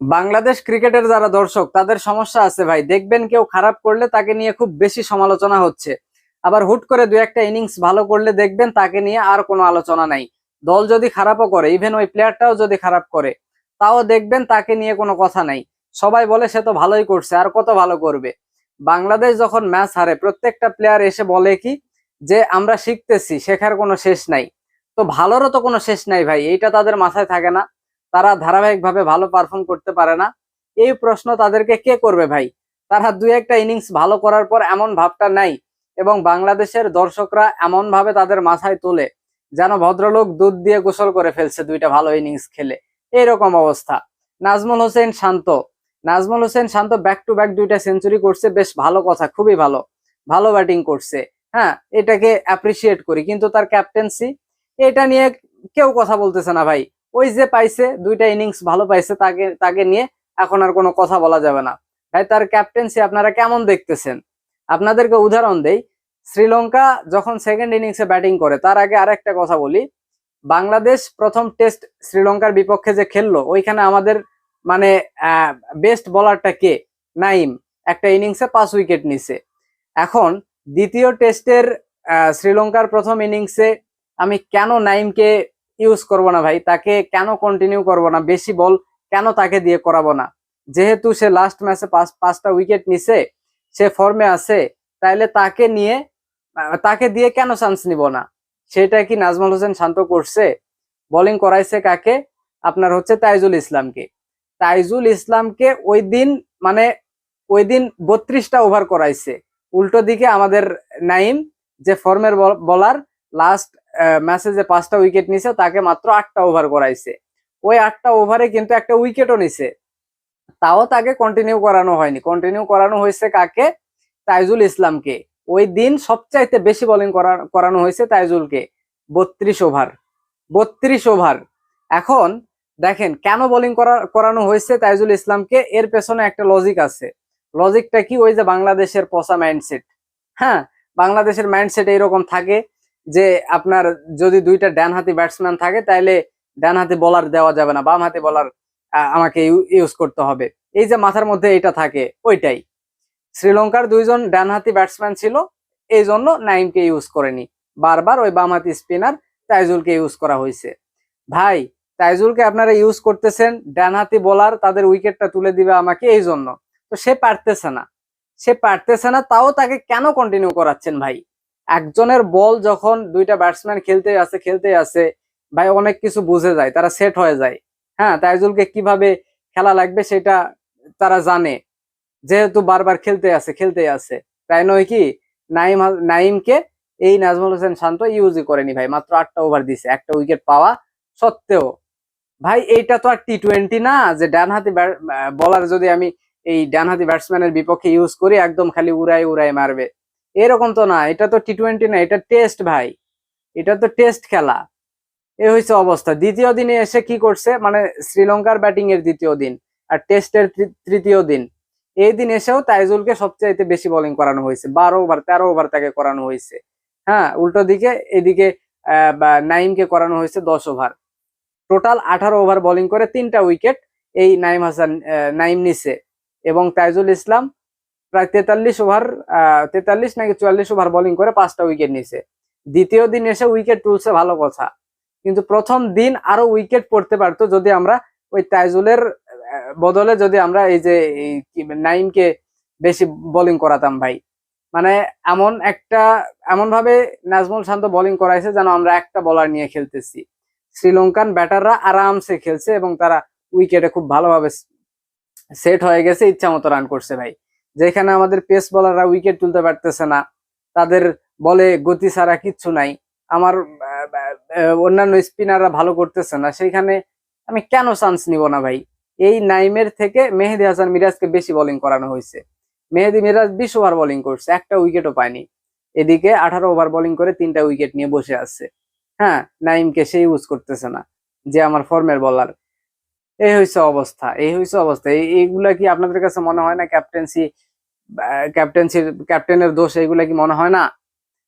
বাংলাদেশ ক্রিকেটের যারা দর্শক, তাদের সমস্যা আছে ভাই। দেখবেন কেউ খারাপ করলে তাকে নিয়ে খুব বেশি সমালোচনা হচ্ছে। আবার হুট করে দু একটা ইনিংস ভালো করলে দেখবেন তাকে নিয়ে আর কোনো আলোচনা নাই। দল যদি খারাপও করে ইভেন ওই প্লেয়ারটাও যদি খারাপ করে, তাও দেখবেন তাকে নিয়ে কোনো কথা নাই। সবাই বলে, সে তো ভালোই করছে, আর কত ভালো করবে? বাংলাদেশ যখন ম্যাচ হারে, প্রত্যেকটা প্লেয়ার এসে বলে কি, যে, আমরা শিখতেছি, শেখার কোনো শেষ নাই। তো ভালোরও তো কোনো শেষ নাই ভাই, এইটা তাদের মাথায় থাকে না। তারা ধারাবাহিকভাবে ভালো পারফর্ম করতে পারে না। এই প্রশ্ন তাদেরকে কে করবে ভাই? তারা দুই একটা ইনিংস ভালো করার পর এমন ভাবটা নাই এবং বাংলাদেশের দর্শকরা এমন ভাবে তাদের মাথায় তোলে যেন ভদ্রলোক দুধ দিয়ে গোসল করে ফেলছে দুইটা ভালো ইনিংস খেলে। এইরকম অবস্থা। Najmul Hossain Shanto. Najmul Hossain Shanto back to back দুইটা সেঞ্চুরি করছে, বেশ ভালো কথা, খুবই ভালো। ভালো ব্যাটিং করছে। হ্যাঁ এটাকে অ্যাপ্রিসিয়েট করি। কিন্তু তার ক্যাপ্টেন্সি এটা নিয়ে কেউ কথা বলতেছে না ভাই। ওই যে পাইছে, দুইটা ইনিংস ভালো পাইছে তাকে তাকে নিয়ে এখন আর কোনো কথা বলা যাবে না। ভাই, তার ক্যাপ্টেন্সি আপনারা কেমন দেখতেছেন? আপনাদেরকে উদাহরণ দেই, শ্রীলঙ্কা যখন সেকেন্ড ইনিংসে ব্যাটিং করে, তার আগে আরেকটা কথা বলি, বাংলাদেশ প্রথম টেস্ট শ্রীলঙ্কার বিপক্ষে যে খেললো, ওইখানে আমাদের মানে বেস্ট বলারটা কে? নাইম একটা ইনিংসে পাঁচ উইকেট নিছে। এখন দ্বিতীয় টেস্টের শ্রীলঙ্কার প্রথম ইনিংসে আমি কেন নাইমকে ইউজ করব না ভাই। তাকে কেন কন্টিনিউ করব না? বেশি বল কেন তাকে দিয়ে করাবো না? যেহেতু সে লাস্ট ম্যাচে পাঁচ পাঁচটা উইকেট নিছে, সে ফর্মে আছে, তাইলে তাকে নিয়ে, তাকে দিয়ে কেন চান্স নিব না? সেটা কি নাজমুল হোসেন শান্ত করছে? বোলিং করাইছে কাকে? আপনার হচ্ছে তাইজুল ইসলামকে। তাইজুল ইসলামকে ওই দিন মানে ওই দিন বত্রিশটা ওভার করাইছে। উল্টো দিকে আমাদের নাইম যে ফর্মের বলার লাস্ট ম্যাচে পাঁচটা উইকেট নিছে, তাকে মাত্র আটটা ওভার করাইছে। ওই আটটা ওভারে কিন্তু একটা উইকেটও নিছে। তাও তাকে কন্টিনিউ করানো হয়নি। কন্টিনিউ করানো হয়েছে কাকে? তাইজুল ইসলামকে। ওই দিন সবচাইতে বেশি বোলিং করানো হয়েছে তাইজুলকে। বত্রিশ ওভার বত্রিশ ওভার এখন দেখেন, কেন বোলিং করানো হয়েছে তাইজুল ইসলামকে? এর পেছনে একটা লজিক আছে। লজিকটা কি? ওই যে বাংলাদেশের পচা মাইন্ডসেট হ্যাঁ বাংলাদেশের মাইন্ডসেট এইরকম থাকে। যে আপনার যদি দুইটা ডান হাতি ব্যাটসম্যান থাকে তাহলে ডান হাতি বলার দেওয়া যাবে না, বাম হাতি বলার আমাকে ইউজ করতে হবে। এই যে মাথার মধ্যে এটা থাকে, ওইটাই। শ্রীলঙ্কার দুইজন ডান হাতি ব্যাটসম্যান ছিল, এই জন্য নাইমকে ইউজ করেনি। বারবার ওই বাম হাতি স্পিনার তাইজুলকে ইউজ করা হয়েছে ভাই, তাইজুলকে আপনারা ইউজ করতেছেন, ডান হাতি বোলার তাদের উইকেটটা তুলে দিবে আমাকে এই জন্য। তো সে পারতেছে না। সে পারতেছে না, তাও তাকে কেন কন্টিনিউ করাচ্ছেন ভাই? একজনের বল যখন দুইটা ব্যাটসম্যান খেলতে আছে খেলতে আছে ভাই অনেক কিছু বুঝে যায়, তারা সেট হয়ে যায়। হ্যাঁ তাইজুলকে কীভাবে খেলা লাগবে সেটা তারা জানে। যেহেতু বারবার খেলতে আছে খেলতে আছে তাই নয় কি, নাইম নাইমকে এই নাজমুল হোসেন শান্ত ইউজই করেনি ভাই। মাত্র আটটা ওভার দিছে, একটা উইকেট পাওয়া সত্ত্বেও। ভাই, এইটা তো আর টি টোয়েন্টি না যে ডান হাতি বলার যদি আমি এই ডান হাতি ব্যাটসম্যানের বিপক্ষে ইউজ করি, একদম খালি উড়াই উড়াই মারবে। এরকম তো না, এটা তো টি টোয়েন্টি না, এটা টেস্ট ভাই। এটা তো টেস্ট খেলা। এ হয়েছে অবস্থা। দ্বিতীয় দিনে এসে কি করছে? মানে শ্রীলঙ্কার ব্যাটিং এর দ্বিতীয় দিন আর টেস্টের তৃতীয় দিন। এই দিন এসেও তাইজুলকে সবচাইতে বেশি বোলিং করানো হয়েছে। বারো ওভার তেরো ওভার তাকে করানো হয়েছে। হ্যাঁ উল্টো দিকে, এদিকে নাইমকে করানো হয়েছে দশ ওভার টোটাল আঠারো ওভার বোলিং করে তিনটা উইকেট এই নাইম হাসান নাইম নিছে। এবং তাইজুল ইসলাম প্রায় তেতাল্লিশ ওভার তেতাল্লিশ নাকি চুয়াল্লিশ ওভার বোলিং করে পাঁচটা উইকেট নিছে দ্বিতীয় দিন এসে উইকেট তুলছে ভালো কথা। কিন্তু প্রথম দিন আরও উইকেট পড়তে পারতো যদি আমরা ওই তাইজুলের বদলে যদি আমরা এই যে নাইমকে বেশি বোলিং করাতাম ভাই। মানে এমন একটা এমন ভাবে নাজমুল শান্ত বোলিং করাইছে যেন আমরা একটা বলার নিয়ে খেলতেছি। শ্রীলঙ্কান ব্যাটাররা আরামসে খেলছে এবং তারা উইকেটে খুব ভালোভাবে সেট হয়ে গেছে ইচ্ছা মতো রান করছে ভাই। যেখানে আমাদের পেস বলাররা উইকেট তুলতে পারতেছে না, তাদের বলে গতি ছাড়া কিচ্ছু নাই। আমার অন্যান্য স্পিনাররা ভালো করতেছে না, সেইখানে আমি কেন চান্স নিব না ভাই? এই নাইমের থেকে মেহেদি হাসান মিরাজকে বেশি বোলিং করানো হয়েছে। মেহেদি মিরাজ বিশ ওভার বোলিং করছে, একটা উইকেটও পায়নি। এদিকে আঠারো ওভার বোলিং করে তিনটা উইকেট নিয়ে বসে আছে। হ্যাঁ নাইমকে সে ইউজ করতেছে না, যে আমার ফর্মের বলার এই হয়েছে অবস্থা, এই হয়েছে অবস্থা। এইগুলা কি আপনাদের কাছে মনে হয় না ক্যাপ্টেন্সি ক্যাপ্টেন্সির ক্যাপ্টেনের দোষ এইগুলা কি মনে হয় না?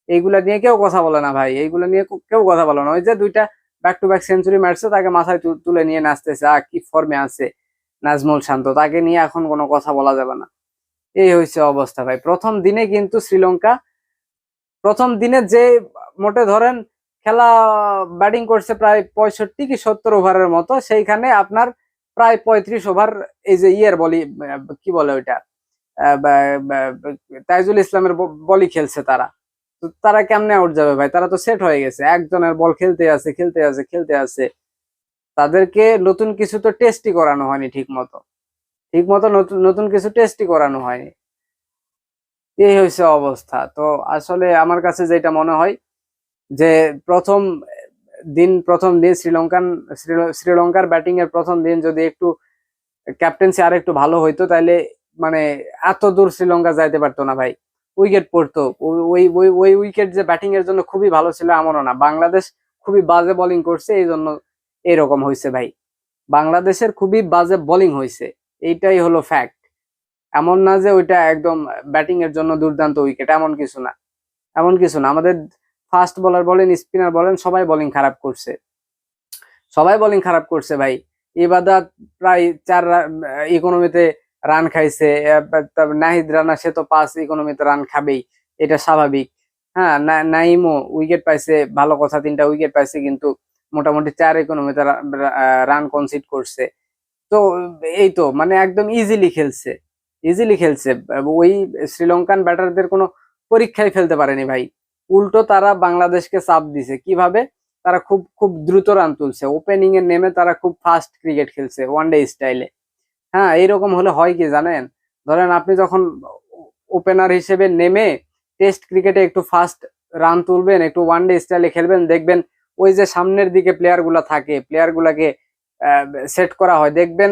এইগুলা নিয়ে কেউ কথা বলে না ভাই, এইগুলা নিয়ে কেউ কথা বলে না। ওই যে দুইটা ব্যাক টু ব্যাক সেঞ্চুরি মারছে তাকে মাথায় তুলে নিয়ে নাচতেছে আ কি ফর্মে আছে? নাজমুল শান্ত, তাকে নিয়ে এখন কোনো কথা বলা যাবে না। এই হয়েছে অবস্থা ভাই। প্রথম দিনে কিন্তু শ্রীলঙ্কা, প্রথম দিনে যে মোটে ধরেন খেলা ব্যাটিং করছে প্রায় পঁয়ষট্টি কি সত্তর ওভারের মতো, সেইখানে আপনার প্রায় পঁয়ত্রিশ ওভার এই যে ইয়ের বলি, কি বলে ওইটা? তাইজুল ইসলামের ব- বলই খেলছে তারা। তো তারা কেমনে আউট যাবে ভাই? তারা তো সেট হয়ে গেছে। একজনের বল খেলতে আছে খেলতে আছে খেলতে আছে। তাদেরকে নতুন কিছু তো টেস্টই করানো হয়নি ঠিক মতো ঠিক মতো নতুন নতুন কিছু টেস্টই করানো হয়নি। এই হয়েছে অবস্থা। তো আসলে আমার কাছে যেটা মনে হয় যে প্রথম দিন প্রথম দিন শ্রীলঙ্কান শ্রীল- শ্রীলঙ্কার ব্যাটিং এর প্রথম দিন যদি একটু ক্যাপ্টেন্সি আর একটু ভালো হইতো তাহলে মানে এত দূর শ্রীলঙ্কা যাইতে পারতো না ভাই। উইকেট পড়তো। ওই ওই ওই উইকেট যে ব্যাটিং এর জন্য খুবই ভালো ছিল এমনও না। বাংলাদেশ খুবই বাজে বোলিং করছে এই জন্য এরকম হয়েছে ভাই। বাংলাদেশের খুবই বাজে বোলিং হয়েছে এইটাই হলো ফ্যাক্ট এমন না যে ওইটা একদম ব্যাটিং এর জন্য দুর্দান্ত উইকেট, এমন কিছু না। এমন কিছু না। আমাদের ফাস্ট বলার বলেন, স্পিনার বলেন, সবাই বোলিং খারাপ করছে। সবাই বোলিং খারাপ করছে ভাই। ইবাদাত প্রায় চার ইকোনমিতে রান খাইছে। নাহিদ রানা, সে তো পাঁচ ইকোনমিতে রান খাবেই। এটা স্বাভাবিক। হ্যাঁ না- নাইমও উইকেট পাইছে, ভালো কথা, তিনটা উইকেট পাইছে, কিন্তু মোটামুটি চার ইকোনমিতে রান কনসিড করছে। তো, এই তো মানে একদম ইজিলি খেলছে। ইজিলি খেলছে। ওই শ্রীলঙ্কান ব্যাটারদের কোনো পরীক্ষায় ফেলতে পারেনি ভাই। উল্টো তারা বাংলাদেশকে চাপ দিছে। কীভাবে? তারা খুব খুব দ্রুত রান তুলছে। ওপেনিং এ নেমে তারা খুব ফাস্ট ক্রিকেট খেলছে ওয়ান ডে স্টাইলে হ্যাঁ এইরকম হলে হয় কি জানেন? ধরেন আপনি যখন ওপেনার হিসেবে নেমে টেস্ট ক্রিকেটে একটু ফাস্ট রান তুলবেন, একটু ওয়ান ডে স্টাইলে খেলবেন, দেখবেন ওই যে সামনের দিকে প্লেয়ারগুলা থাকে প্লেয়ার গুলাকে সেট করা হয়, দেখবেন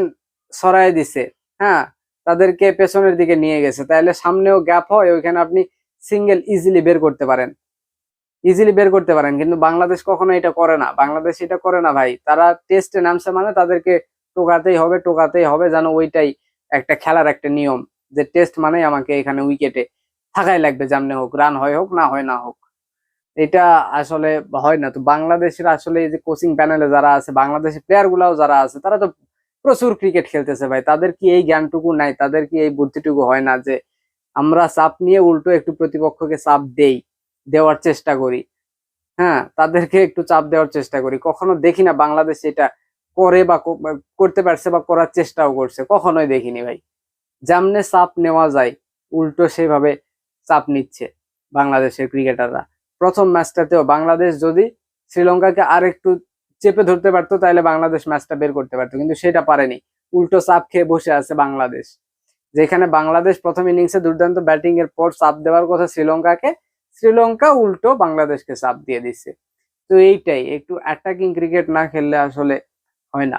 সরাই দিছে। হ্যাঁ তাদেরকে পেছনের দিকে নিয়ে গেছে। তাহলে সামনেও গ্যাপ হয়, ওইখানে আপনি সিঙ্গেল ইজিলি বের করতে পারেন। ইজিলি বের করতে পারেন, কিন্তু বাংলাদেশ কখনো এটা করে না। বাংলাদেশ এটা করে না ভাই। তারা টেস্টে নামছে মানে তাদেরকে টোকাতেই হবে টোকাতেই হবে যেন ওইটাই একটা খেলার একটা নিয়ম যে টেস্ট মানেই আমাকে এখানে উইকেটে থাকাই লাগবে, যেমনি হোক রান হয় হোক, না হয় না হোক। এটা আসলে হয় না। তো বাংলাদেশের আসলে এই যে কোচিং প্যানেলে যারা আছে, বাংলাদেশের প্লেয়ার গুলাও যারা আছে, তারা তো প্রচুর ক্রিকেট খেলতেছে ভাই। তাদের কি এই জ্ঞানটুকু নাই? তাদের কি এই বুদ্ধিটুকু হয় না যে আমরা চাপ নিয়ে উল্টো একটু প্রতিপক্ষকে চাপ দেই? দেওয়ার চেষ্টা করি। হ্যাঁ তাদেরকে একটু চাপ দেওয়ার চেষ্টা করি। কখনো দেখি না বাংলাদেশ এটা করে বা করতে পারছে বা করার চেষ্টাও করছে। কখনোই দেখিনি ভাই। যেমনে চাপ নেওয়া যায়, উল্টো সেভাবে চাপ নিচ্ছে বাংলাদেশের ক্রিকেটাররা। প্রথম ম্যাচটাতেও বাংলাদেশ যদি শ্রীলঙ্কাকে আর একটু চেপে ধরতে পারতো তাহলে বাংলাদেশ ম্যাচটা বের করতে পারতো। কিন্তু সেটা পারেনি। উল্টো চাপ খেয়ে বসে আছে বাংলাদেশ। যেখানে বাংলাদেশ প্রথম ইনিংসে দুর্দান্ত ব্যাটিং এর পর চাপ দেওয়ার কথা শ্রীলঙ্কাকে শ্রীলঙ্কা উল্টো বাংলাদেশকে চাপ দিয়ে দিছে তো এইটাই, একটু অ্যাটাকিং ক্রিকেট না খেললে আসলে হয় না।